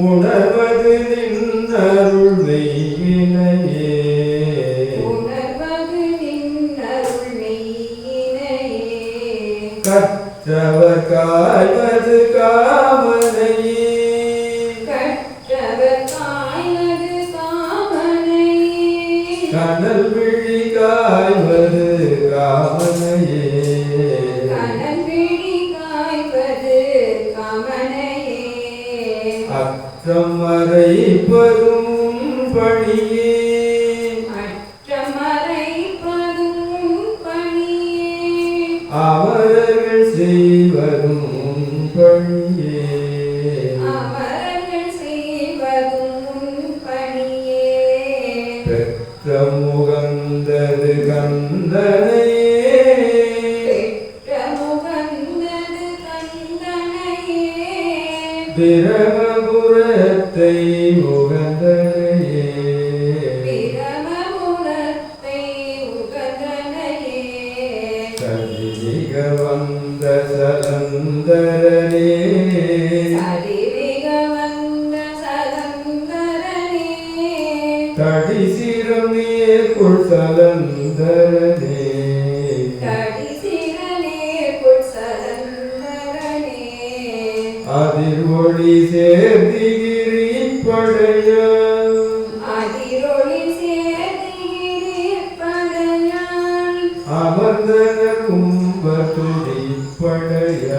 உணர்வது நின்னருள் மெய்யினையே கற்றவர் காய்வது காமனையே கற்றவர் காய்வது காமனையே கனல் விழி அற்றம் மறைப்பதும் பணியே. அற்றமறைப்பதும் பணியே. அமரர்கள் செய்வதும் பணியே. பிரமபுரத்தை முகந்தனையே பிரமபுரத்தை உகந்தனையே. சதிக வந்த சலந்தரனே. சரிவிக வந்த சலந்தரனே. தடிசிரம் நேர்கொள் சலந்தரனே. அதில் ஒளி சேர்த்திகிரி படைய அதிரொளி சேதிகிரி படையான். அமர்ந்தனர் உம்பத்துடி படைய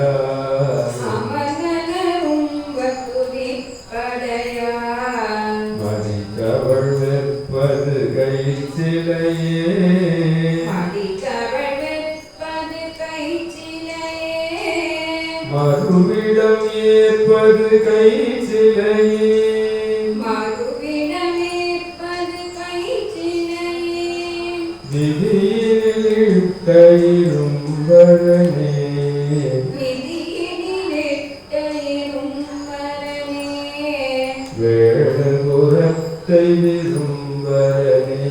அமர்ந்தனரும் வத்துதி படையான். மணிக்கவள் வெப்பது கை சிலையே. மடிக்கவள் மறுவிடம் ஏற்பது கை சிலையே மறுவிடமேற்பது கைச்சிலையே விதியில் இட்ட இரும்பரனே விதியினிலிட்டையும் வரனே வேடபுரத்தை விரும்பரனே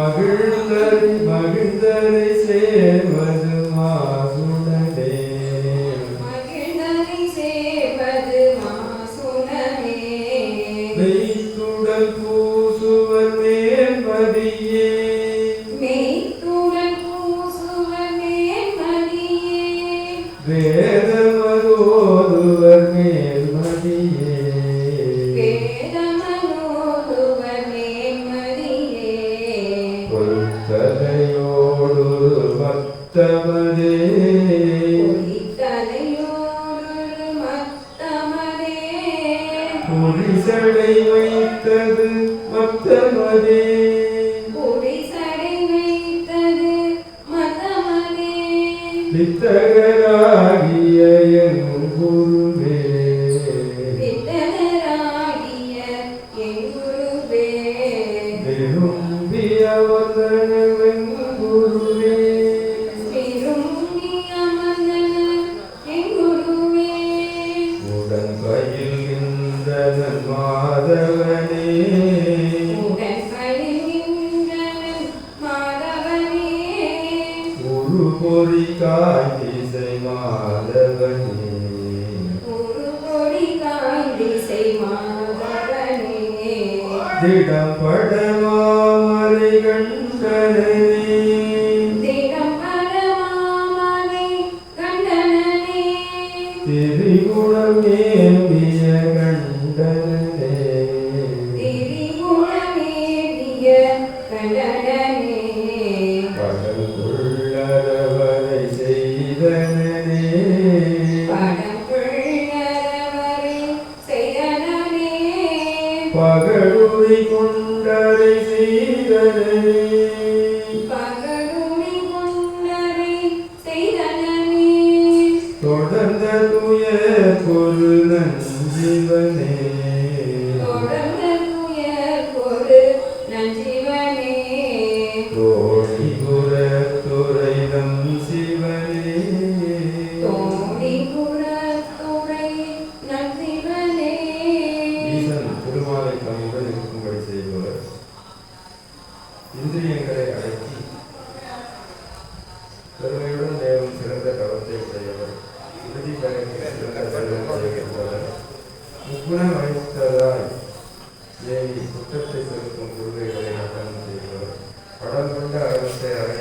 மகிழ்ந்தரை மகிழ்ந்தரை சேர்வது மாசுடனே. மகிழ்ந்தனை சேவது மாசுடமே மெய்த்துடல் பூசுவர் மேல்மதியே மெய்த்துடன் பூசுவர் வேதமரோதுவர் மேல்மதியே முடிசடை வைத்தது மத்தமதே. புத்தகராகிய என் குரு பொறிகாய் திசை மாதவனே. திடப்படமாமலை கண்டனே பகடுமை கொண்டரை செய்தனே. பகடுமை கொண்டரை செய்தனே. தொடர்ந்த துய பொருள் நஞ்சிவனே.